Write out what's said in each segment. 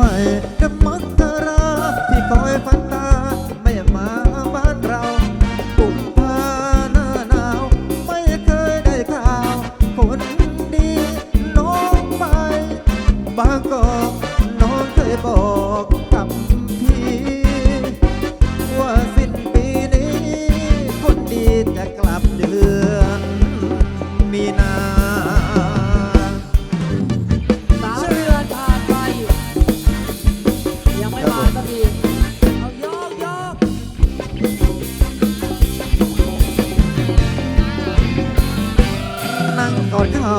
ใม่น้ำมันทราที่คอยฟันตา ไม่มาบ้านเราปุ่มพาหน้าหนาว ไม่เคยได้ข่าว คนดีน้องไป บางกอกน้องเคยบอก ก่อนเขา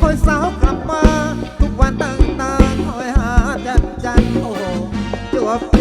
คอยสาวกลับมา ทุกวันตั้งตาคอยหาจันจันโอ้โหจวบจ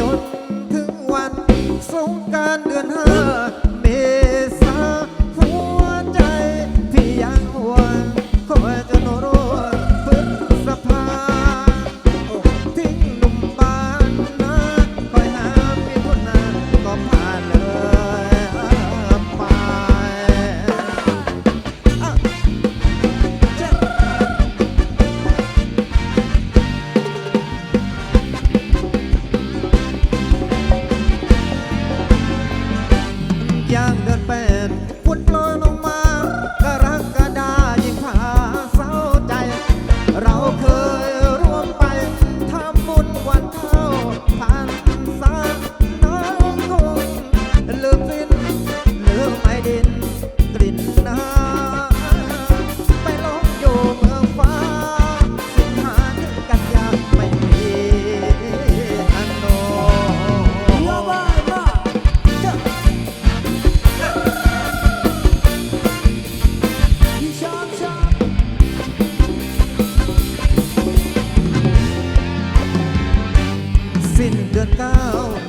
สิ้นเดือนเก้า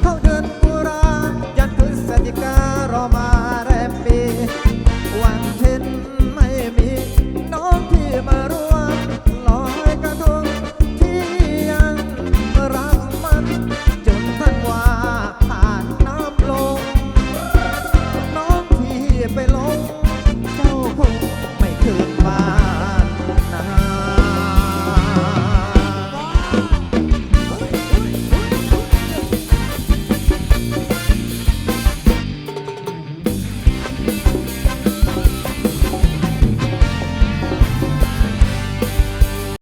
เข้าเดือนตุลายันพฤศจิการอมา